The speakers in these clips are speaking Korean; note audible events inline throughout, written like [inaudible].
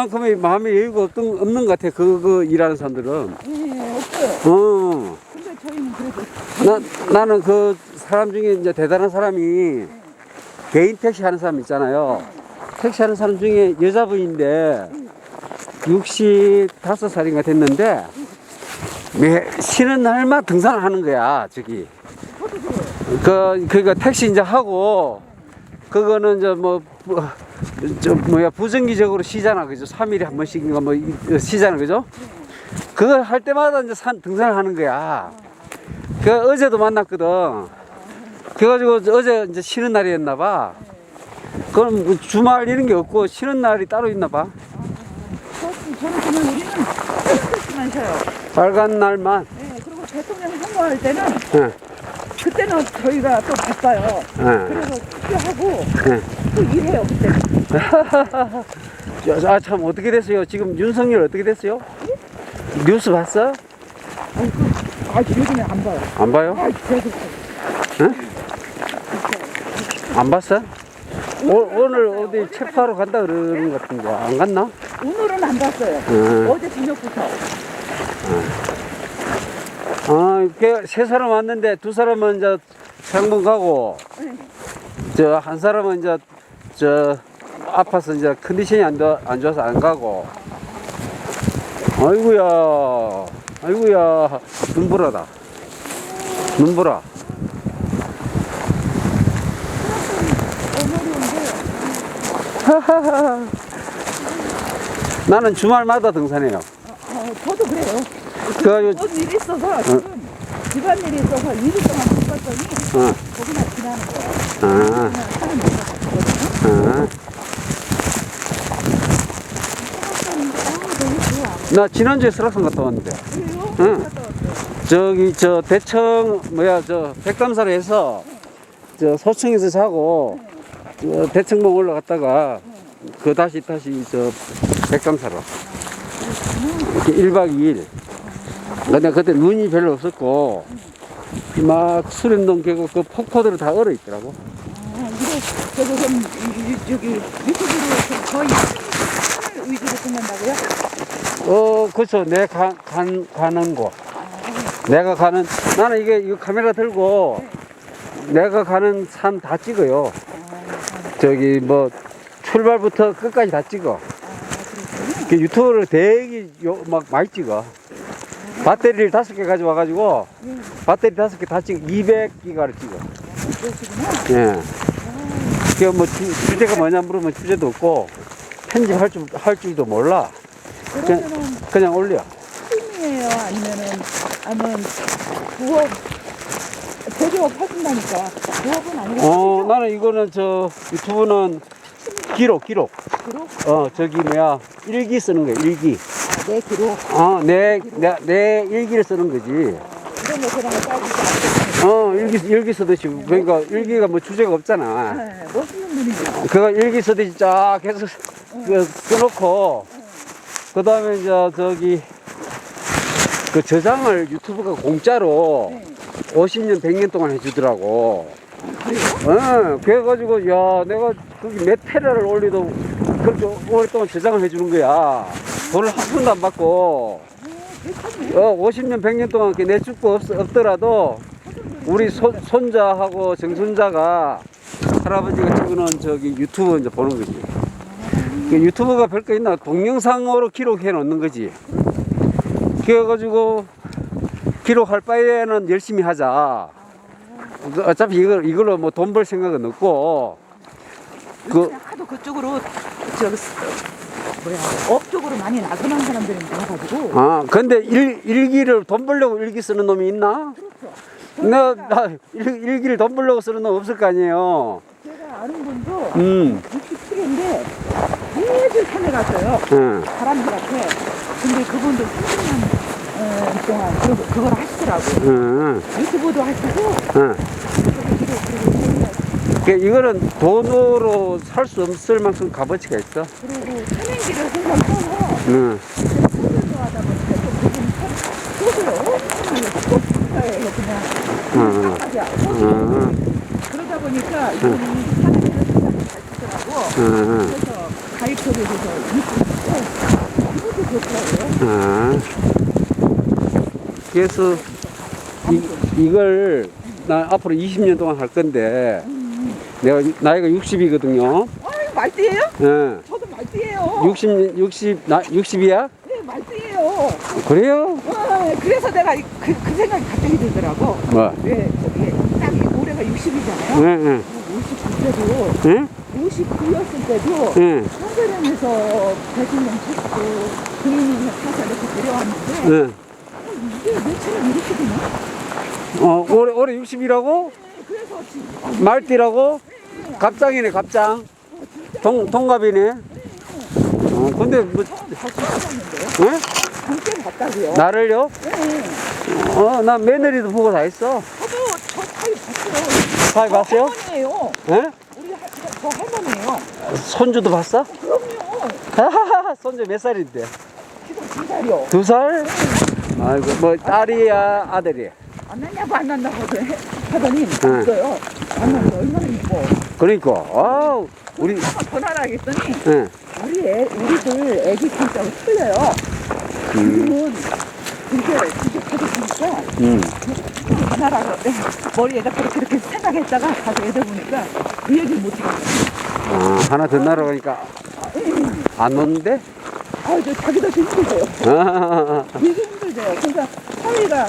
그만큼의 마음의 여유가 없던, 없는 것 같아. 그, 그 일하는 사람들은. 예, 없어요. 어. 근데 저희는 그래도 나, 나는 그 사람 중에 이제 대단한 사람이 개인 택시 하는 사람 있잖아요. 택시 하는 사람 중에 여자분인데 65살인가 됐는데 매, 쉬는 날만 등산을 하는 거야, 저기. 그, 그니까 택시 이제 하고 그거는 이제 뭐, 뭐, 저 뭐야, 부정기적으로 쉬잖아. 그죠? 3일에 한 번씩인가 뭐 이- 쉬잖아. 그죠? 그거 할 때마다 이제 산, 등산을 하는 거야. 그 어제도 만났거든. 그래가지고 어제 이제 쉬는 날이었나 봐. 그럼 뭐 주말 이런 게 없고 쉬는 날이 따로 있나 봐. 저는 저는 그냥 우리는 [laughs] 택시만 쉬어요. 빨간 날만. 예, 그리고 대통령 선거할 때는 예, 그때는 저희가 또 바빠요. 예. 그래서 투표하고 예. 또 일해요 그때. 아, 참, 어떻게 됐어요? 지금 윤석열 어떻게 됐어요? 뉴스 봤어? 아이 그, 아 요즘에 안 봐요. 안 봐요? 아 계속. 안 봤어? 오, 오늘 어디 체포하러 간다 그러는 것 같은데. 안 갔나? 오늘은 안 봤어요. 예. 어제 저녁부터. 아, 이렇게 세 사람 왔는데 두 사람은 이제 상봉 가고, 네. 저한 사람은 이제 저 아파서 이제 컨디션이 안, 좋아, 안 좋아서 안 가고. 아이고야, 아이고야, 눈보라다. 눈보라. 나는 주말마다 등산해요. 어, 저도 그래요. 그래가지고 어떤 일이 있어서 지금 집안 일이 있어서 2주 동안 못 갔더니 어. 거기나 지나는 거예요. 아, 그냥 갔거든요. 아. 아, 너무 좋아. 나 지난주에 설악산 갔다 왔는데 그래요? 응. 갔다 왔어요. 저기 저 대청 뭐야 저 백담사로 해서 저 소청에서 자고 저 대청봉 올라갔다가 그 다시 다시 저 백담사로 이렇게 1박 2일 근데 그때 눈이 별로 없었고 막 수련동 계곡 그 폭포들이 다 얼어 있더라고. 아, 이거 저거 좀 이- 이- 저기 유튜브로 좀 거의 위주로 끝낸다고요? 어 그렇죠. 내 가, 간, 가는 곳. 내가 가는 나는 이게 이거 카메라 들고 내가 가는 산 다 찍어요. 저기 뭐 출발부터 끝까지 다 찍어. 그 유튜브를 되게 요- 막 많이 찍어 배터리를 다섯 개 가져와가지고 배터리 다섯 개 다 찍어 200기가를 찍어. 예. 그게 뭐 주, 주제가 뭐냐 물으면 주제도 없고 편집할 줄, 할 줄도 몰라 그러면은 그냥 올려 팀이에요? 아니면은 아니면 부업 대기업 하신다니까 부업은 아니고 어, 나는 이거는 저 유튜브는 기록, 기록. 기록? 어, 저기 뭐야 일기 쓰는 거야, 일기. 아, 내 기록 어, 내, 내, 내 일기를 쓰는 거지. 이런 거거 따지지 어, 일기, 일기 쓰듯이. 그러니까 일기가 뭐 주제가 없잖아. 네, 멋있는 분이죠. 그거 일기 쓰듯이 쫙 계속 그 써놓고, 그 다음에 이제 저기, 그 저장을 유튜브가 공짜로 네. 50년, 100년 동안 해주더라고. 어, 그래가지고, 야, 내가 거기 몇 테라를 올리도 그렇게 오랫동안 저장을 해주는 거야. 돈을 한 푼도 안 받고, 어, 50년, 100년 동안 이렇게 내쫓고 없, 없더라도, 우리 손, 손자하고 정손자가 할아버지가 찍어놓은 저기 유튜브 이제 보는 거지. 그 유튜브가 별거 있나? 동영상으로 기록해 놓는 거지. 그래가지고, 기록할 바에는 열심히 하자. 그 어차피 이걸, 이걸로 뭐 돈 벌 생각은 없고, 그, 하도 그쪽으로 스- 뭐야 업 쪽으로 많이 나서는 사람들이 많아가지고 아, 근데 일, 일기를 돈 벌려고 일기 쓰는 놈이 있나? 그렇죠. 나, 나 일, 일기를 돈 벌려고 쓰는 놈 없을 거 아니에요. 제가 아는 분도 음, 67인데 매일 산에 갔어요. 응, 바람들한테. 근데 그분도 30년 어, 동안 그, 그걸 하시더라고. 응, 유튜브도 하시고 응. 저기 기록 그리고 그 이거는 돈으로 살 수 없을 만큼 값어치가 있어. 그리고 항상 써서 응, 소를 좋아하다 보니까 또 그분 소를 엄청 많이 그냥 응, 그러다 보니까 이분이 산에서 잘 치더라고. 응. 그래서 가입처를 해서 유튜브 아. 그래서 이, 이걸 나 앞으로 20년 동안 할 건데 내가 나이가 60이거든요. 아유 말띠예요? 예. 저도 말띠예요. 60, 60, 나 60이야? 네 말띠예요. 그래요? 아, 그래서 내가 이- 그, 그 생각이 갑자기 들더라고. 뭐? 왜 저기 딱 이- 올해가 60이잖아요. 응, 응. 59세도 응? 59였을 때도 응, 한겨레에서 배신령 찾고 국민이 사서 이렇게 데려왔는데 응. 이게 며칠을 이렇게 되나? 어, 올해, 올해 60이라고? 그래서 지금 말띠라고? 갑장이네, 갑장. 동, 동갑이네. 어, 근데 뭐, 봤다고요. 나를요? 네. 어, 나 며느리도 보고 다 했어. 저도 저 사이 봤어요. 사이 봤어요? 할머니예요. 예? 우리 할- 저 할머니예요. 손주도 봤어? 그럼요. [laughs] 손주 몇 살인데? 지금 두 살이요. 두 살? 아이고, 뭐, 딸이야, 아들이야? 안 났냐고 안 해- 하더니. 안 났는데 얼마나 이뻐. 그러니까, 아 우리, 한번 전화를 하겠더니 예. 우리 애, 우리들 애기 키우자고 틀려요. 지금은 이게 이게 가서 보니까 음. 전화라고 네, 머리에다 그렇게 이렇게 생각했다가 가서 애들 보니까 그 얘기를 못 하겠어. 아, 하나 더 날아가니까 안 놓는데? 아 저 자기도 힘들대요. 아, [laughs] 되게 힘들대요. 그러니까 사위가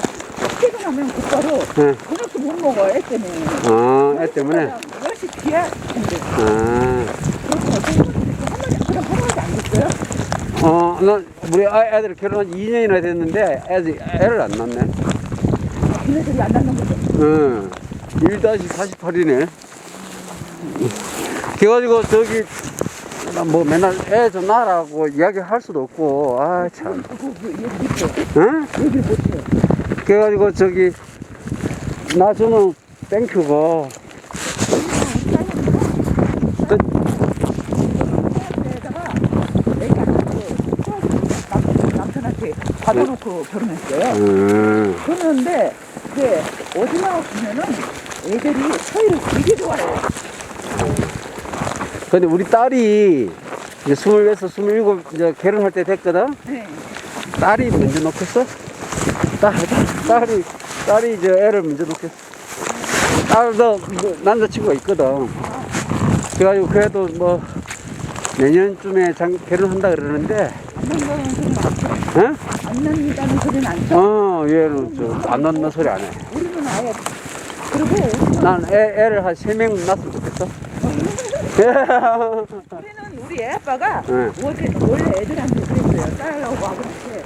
퇴근하면 곧바로 응. 저녁도 못 먹어 애 때문에. 아, 애 때문에? 10시 뒤에 근데 아? 어, 난 우리 아- 애들 결혼한 지 2년이나 됐는데 애들, 애를 안 낳네. 걔네들이 안 낳는 거죠. 응. 1-48이네. 그래가지고 저기, 나뭐 맨날 애 좀 낳으라고 이야기할 수도 없고, 아, 참. 응? 그래가지고 저기, 나중은 땡큐고, 그, 에다가 애기 안 낳고 받아놓고 결혼했어요. 음, 그러는데 이제 어디 나가보면은 애들이 서희를 되게 좋아해요. 근데 우리 딸이 이제 26, 27 이제 결혼할 때 됐거든? 네. 딸이 먼저 놓겠어? 딸, 딸이, 딸이 이제 애를 먼저 놓겠어. 딸도 뭐 남자친구가 있거든. 그래가지고 그래도 뭐 내년쯤에 장, 결혼한다 그러는데. 응? 안 낳는다는 소리는 안 쳐. 어, 얘는 저안 낳는 소리 안 해. 우리는 아예 그리고 우리는, 난 애, 애를 한 세 명 낳았으면 좋겠어. [laughs] 우리는 우리 애 아빠가 응. 원래, 원래 애들한테 그랬어요. 딸하고 아버지한테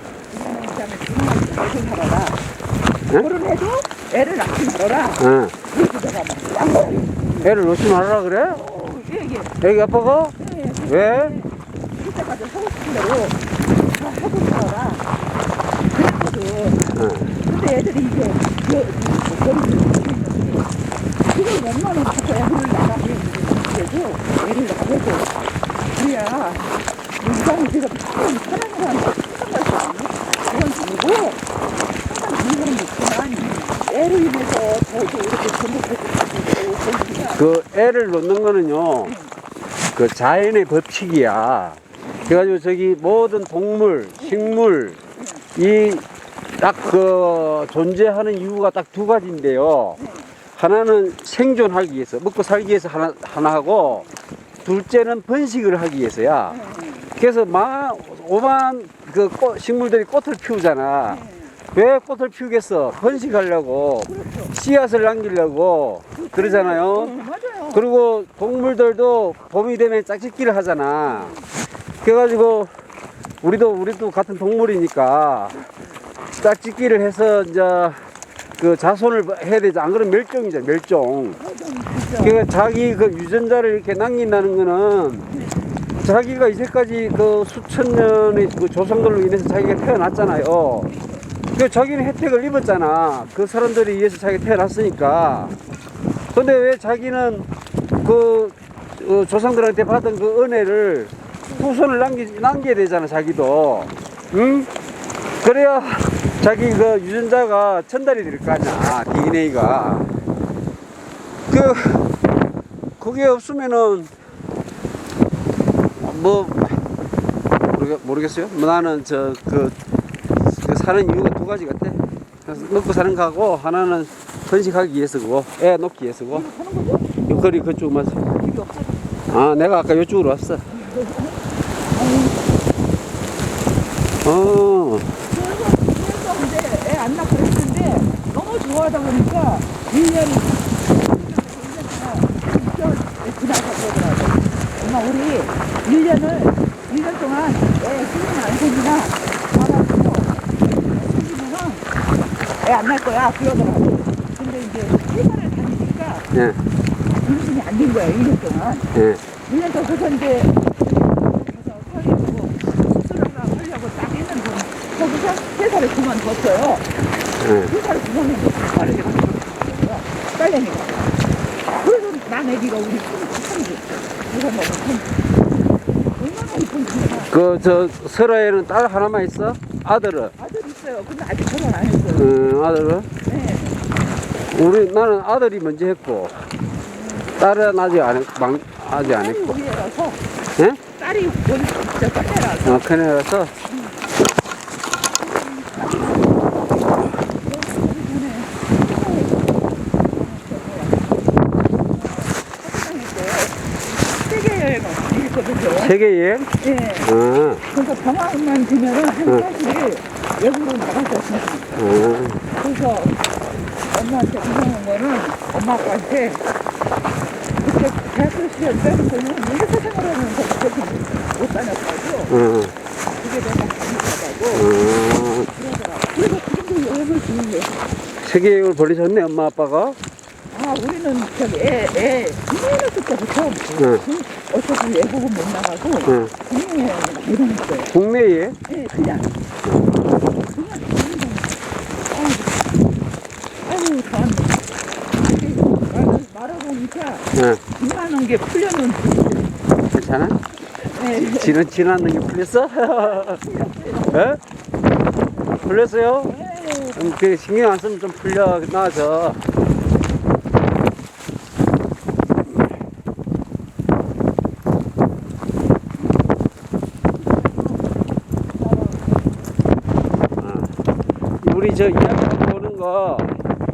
애들 살아라. 응? 결혼해도 애를 낳지 말아라. 내가 막 양머리. 애를 놓지 말라 그래? 어, 예, 예. 애기 아빠가? 예, 예. 왜? 그때까지 하고 싶은 대로 다 살아라. 그랬거든. 응. 근데 애들이 이게 머리를 그걸 엄마는 자꾸 애를 나가게 그래도 애를 나가고 그래야 인간이 지금 참 사랑을 하는 생각할 수 없니? 그건 아니고 항상 그런 사람도 있지만 애를 인해서 저도 이렇게 전복하고 있고 그 애를 놓는 거는요, 그 자연의 법칙이야. 그래가지고 저기 모든 동물, 식물, 이 딱 그 존재하는 이유가 딱 두 가지인데요. 하나는 생존하기 위해서, 먹고 살기 위해서 하나, 하나 하고, 둘째는 번식을 하기 위해서야. 그래서 막 오만 그 꽃, 식물들이 꽃을 피우잖아. 왜 꽃을 피우겠어? 번식하려고, 씨앗을 남기려고 그러잖아요. 맞아요. 그리고 동물들도 봄이 되면 짝짓기를 하잖아. 그래가지고 우리도 우리도 같은 동물이니까 짝짓기를 해서 이제 그 자손을 해야 되지. 안 그러면 멸종이잖아, 멸종. 그러니까 자기 그 유전자를 이렇게 남긴다는 거는 자기가 이제까지 그 수천 년의 그 조상들로 인해서 자기가 태어났잖아요. 그 자기는 혜택을 입었잖아. 그 사람들에 의해서 자기가 태어났으니까. 근데 왜 자기는 그 어, 조상들한테 받은 그 은혜를 후손을 남기, 남겨야 되잖아, 자기도. 응? 그래야 자기 그 유전자가 전달이 될 거 아니야, DNA가. 그, 그게 없으면은, 뭐, 모르겠, 모르겠어요? 뭐 나는 저, 그, 사는 이유가 두 가지 같아. 먹고 사는 거하고 하나는 번식하기 위해서고 애 놓기 위해서고 하는 거죠? 이 거리 그쪽 맞아. 길이 없어. 아 내가 아까 이쪽으로 왔어. 어. 그래서 근데 애 안 낳고 했는데 너무 좋아하다 보니까 1년 1년 지나서 그러더라고. 엄마 우리 1년을 1년 동안 애 생기나 안 생기나 봐가지고 생기면은 애안 낳을 거야 그러더라고. 근데 이제 회사를 다니니까 예. 임신이 안 된 거야 1년 동안. 예. 1년 더 그래서 이제 가서 서울이고 수술하다 하려고 딱 했는데 거기서 회사를 그만뒀어요. 예. 회사를 그만뒀는데 말을 해가지고 딸내미가. 그래서 난 애기가 우리 큰지 누가 너무 큰 얼마나 이쁜지 그저 설아에는 딸 하나만 있어? 아들은? 아들 있어요. 근데 아직 결혼 안 했어요. 음, 아들은? 네. 우리 나는 아들이 먼저 했고 딸은 아직 안 했, 막, 아직 안 딸이 했고. 위에라서 예? 딸이 여기 진짜 큰애라서 어, 큰애라서 세계 여행? 예. 어, 그래서 병원만 되면은 한 40일 외국으로 나갔다 왔어요. 어. 그래서 엄마한테 무서운 거는 엄마 아빠한테 그때 대학교 시절 때부터는 회사 생활하면서 그렇게 못 다녔다고 어, 그게 너무 감사하다고 어. 그러더라고. 그래서 지금도 여행을 주는 거예요. 세계 여행을 벌리셨네 엄마 아빠가 아, 우리는 저기 애, 애, 군인했을 때부터 응. 군- 어차피 외국은 못 나가고 응. 군인에 많이 다녔어요. 국내 여행? 예, 그냥. 그냥 아유, 다 왔네. 말아보니까 어, 이만한 게 풀려는 괜찮아? 예, 지는 지났는 게 풀렸어? [laughs] 어? 풀렸어요? 예. 음, 그 신경 안 쓰면 좀 풀려 나아져. 어. 우리 저 이야기하고 오는 거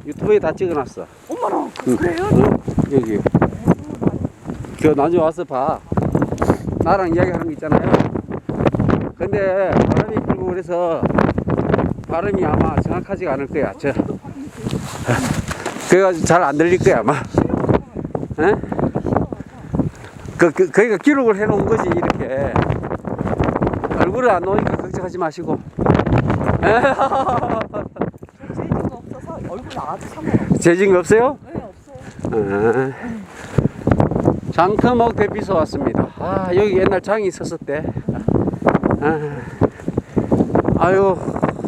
유튜브에 다 찍어놨어. 어머나, 응. 그래요? 응? 여기. 그 나중에 와서 봐. 나랑 이야기하는 거 있잖아요. 근데 바람이 불고 그래서 발음이 아마 정확하지가 않을 거야. 저. 그래가지고 잘 안 들릴 거야 아마. 에? 그, 그, 그러니까 기록을 해놓은 거지 이렇게. 얼굴을 안 나오니까 걱정하지 마시고. 재지가 없어서 얼굴 나와도 상관없어요. 거 없어요? 네, 없어요. 아, 장터목 대피소 왔습니다. 아, 여기 옛날 장이 있었었대. 아, 아유,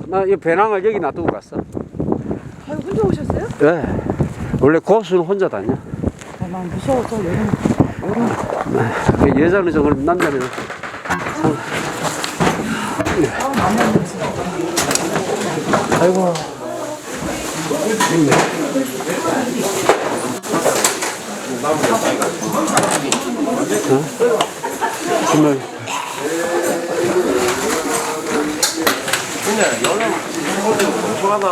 나이 배낭을 여기 놔두고 갔어. 아유, 혼자 오셨어요? 왜? 원래 고수는 혼자 다녀. 아, 난 무서워서 여름, 여름. 그 여자는 저 그럼 남자는 아이고. 응? 정말. 그냥 연락